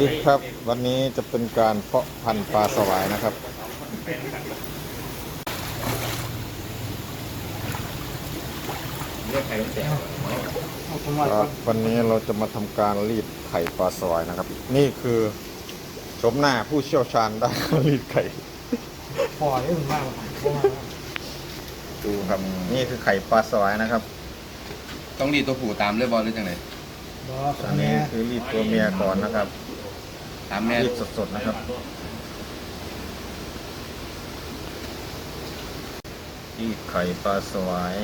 ดีครับ วันนี้จะเป็นการเพาะพันธุ์ปลาสวายนะครับเรียกใครต้องแจกครับ วันนี้เราจะมาทำการรีดไข่ปลาสวายนะครับ นี่คือชมหน้าผู้เชี่ยวชาญด้านการรีดไข่พอได้ถึงมากเพราะว่าดูครับ นี่คือไข่ปลาสวายนะครับ ต้องรีดตัวผู้ตามเลยบอลหรือจังไหนบอสอันแม่นี้คือรีดตัวเมียก่อนนะครับ ตามแม่รีดสดๆนะครับรีดไข่ปลาสวาย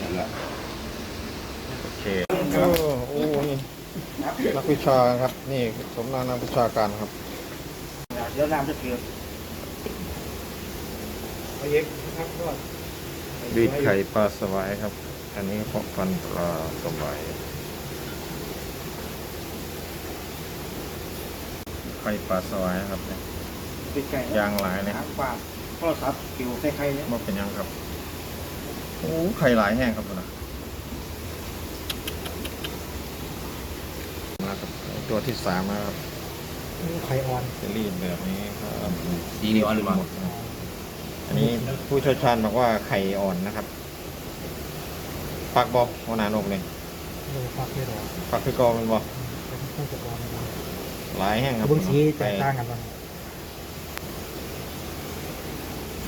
นั่นแหละโอเค โอ้โอ้นี่นักวิชาครับ นี่สมหน้านักวิชาการครับ เดี๋ยวน้ำจะเกลือเอาเย็กนะครับก็ รีดไข่ปลาสวายครับ อันนี้เพาะพันธุ์ปลาสวาย ไข่ปลาสวายครับเนี่ย ปิดไก่ยางหลายเลยนะปากโทรศัพท์ปิวใส่ไข่เนี่ยมาเป็นยังครับ โอ้ไข่หลายแห้งครับคุณนะมาครับตัวที่สามนะครับไข่อ่อน จะรีดแบบนี้ครับดีนิวอันหรือเปล่า หมดนะอันนี้ผู้เชี่ยวชาญบอกว่าไข่อ่อนนะครับปักบอกหัวหน้านกเลยเออปักไม่หรอกปักคือกอมันบอกเป็นเครื่องจักรวาลนะครับ หลายแห้งครับเบื้องสีแตกต่างกันบ้าง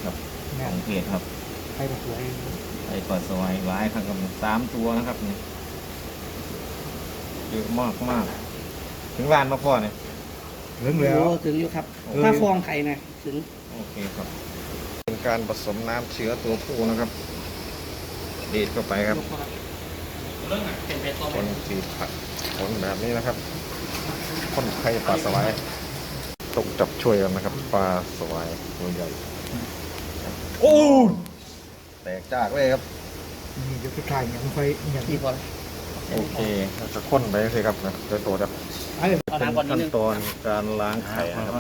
ครับแม่ของเพจครับไข่ก็สวยไข่ปลาสวายหลายครับกับสามตัวนะครับนี่เยอะมากมากถึงร้านมาพ่อเนี่ยเหลืองแล้วโอ้ถึงอยู่ครับเออถ้าฟองไข่นะถึงโอเคครับ เป็นการผสมน้ำเชื้อตัวผู้นะครับดีดเข้าไปครับคนสีผัดคนแบบนี้นะครับ คนไข่ปลาสวายต้องจับช่วยกันนะครับปลาสวายตัวใหญ่โอ้แตกจากเลยครับมีอยู่ที่ไข่ยังไม่ค่อยอย่างที่พอโอเคเราจะข้นไปเลยครับนะโดยตัวครับไอ้เอาเป็นน้ำก่อนนิดขั้นนึงตอนการล้างไข่นะครับ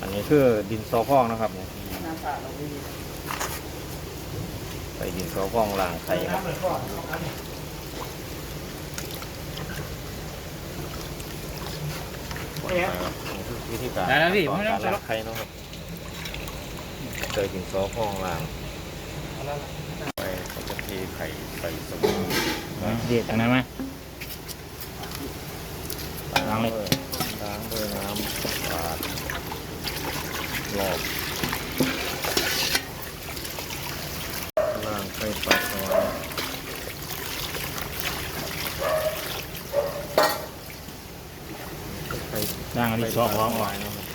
อันนี้คือดินซอพองนะครับเนี่ยน้ำสะอาดเราไม่มีใส่ดินซอพองล้างไข่ครับ ข้นไปครับนี่คือวิธีการได้แล้วพี่ขั้นตอนไม่ต้กาองรล้างไข่เนาะครับใส่ดินซอพองล้างไปก็จะเทไข่ใส่สบู่เด็ดอันนั้นไหมล้างเลยล้างด้วยน้ำสะอาดรอบล้างไข่ปลาซอยไข่ ล้างเอาดินสอฟองออกนะครับ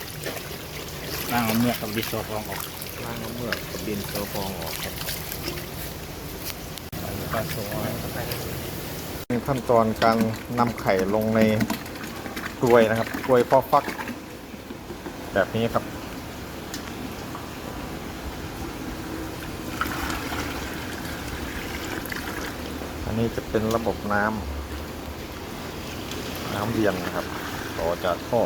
ล้างเอาเมือกกับดินสอฟองออกล้างน้ำเมือกกับดินเซอฟองออกครับไข่ปลาซอยขั้นตอนการนำไข่ลงในกลวยนะครับกลวยพอฟัก แบบนี้ครับอันนี้จะเป็นระบบน้ำน้ำเวียนนะครับ ต่อจากท่อ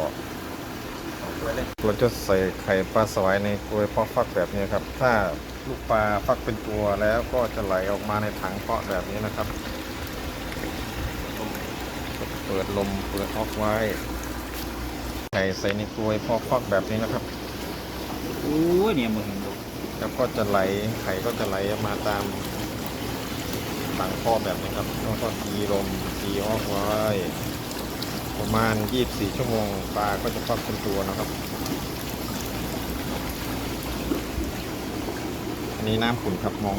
เราจะใส่ไข่ปลาสวายในกลวยเพาะฟักแบบนี้ครับ ถ้าลูกปลาฟักเป็นตัวแล้วก็จะไหลออกมาในถังเพาะแบบนี้นะครับ เปิดลมเปิดออกไว้ ไข่ใส่ในกลวยเพาะฟักแบบนี้นะครับโอ้ยเนี่ยมึงเห็นดูแล้วก็จะไหลไข่ก็จะไหลออกมาตามถังพ่อแบบนี้ครับแล้วก็ตีลมตีออกไว้ ประมาณ 24 ชั่วโมงปลาก็จะฟักเป็นตัวนะครับ อันนี้น้ำขุ่นครับมอง